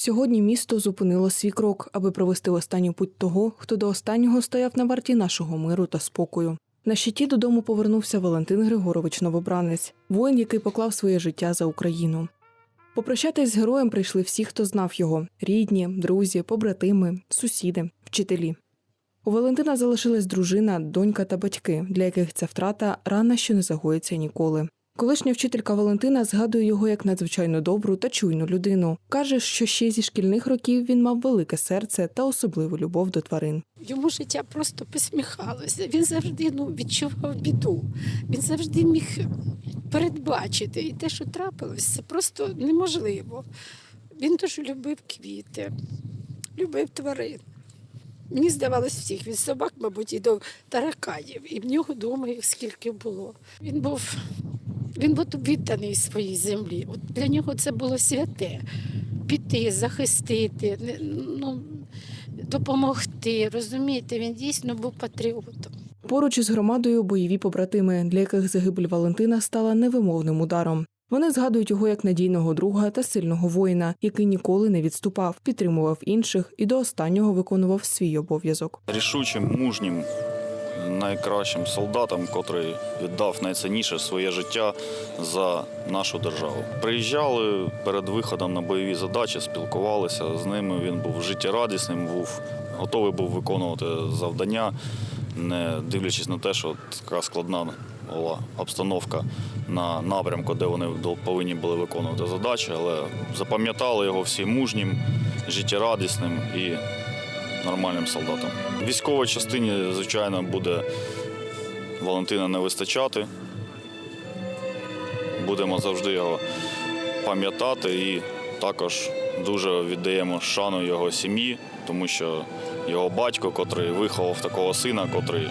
Сьогодні місто зупинило свій крок, аби провести останню путь того, хто до останнього стояв на варті нашого миру та спокою. На щиті додому повернувся Валентин Григорович Новобранець, воїн, який поклав своє життя за Україну. Попрощатись з героєм прийшли всі, хто знав його: рідні, друзі, побратими, сусіди, вчителі. У Валентина залишилась дружина, донька та батьки, для яких ця втрата рана, що не загоїться ніколи. Колишня вчителька Валентина згадує його як надзвичайно добру та чуйну людину. каже, що ще зі шкільних років він мав велике серце та особливу любов до тварин. Йому життя просто посміхалося. Він завжди ну, відчував біду. Він завжди міг передбачити. І те, що трапилось, це просто неможливо. Він дуже любив квіти, любив тварин. Мені здавалось всіх від собак, мабуть, і до тараканів. І в нього вдома їх скільки було. Він був, він був відданий своїй землі. От для нього це було святе. Піти, захистити, не- ну, допомогти. Розумієте, він дійсно був патріотом. Поруч із громадою бойові побратими, для яких загибель Валентина стала невимовним ударом. Вони згадують його як надійного друга та сильного воїна, який ніколи не відступав, підтримував інших і до останнього виконував свій обов'язок. рішучим, мужнім, найкращим солдатом, котрий віддав найцінніше своє життя за нашу державу. Приїжджали перед виходом на бойові задачі, спілкувалися з ними. Він був життєрадісним, був готовий був виконувати завдання, не дивлячись на те, що така складна була обстановка на напрямку, де вони повинні були виконувати задачі, але запам'ятали його всі мужнім, життєрадісним і нормальним солдатом. В військовій частині, звичайно, буде Валентина не вистачати. Будемо завжди його пам'ятати і також дуже віддаємо шану його сім'ї, тому що його батько, котрий виховав такого сина, котрий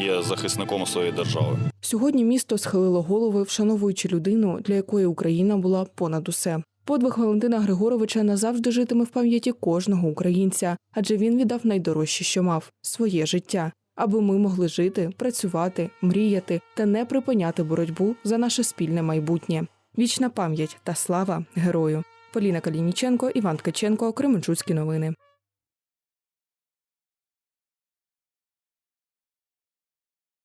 є захисником своєї держави. Сьогодні місто схилило голови, вшановуючи людину, для якої Україна була понад усе. Подвиг Валентина Григоровича назавжди житиме в пам'яті кожного українця, адже він віддав найдорожче, що мав своє життя, аби ми могли жити, працювати, мріяти та не припиняти боротьбу за наше спільне майбутнє. Вічна пам'ять та слава герою. Поліна Калініченко, Іван Ткаченко, Кременчуцькі новини.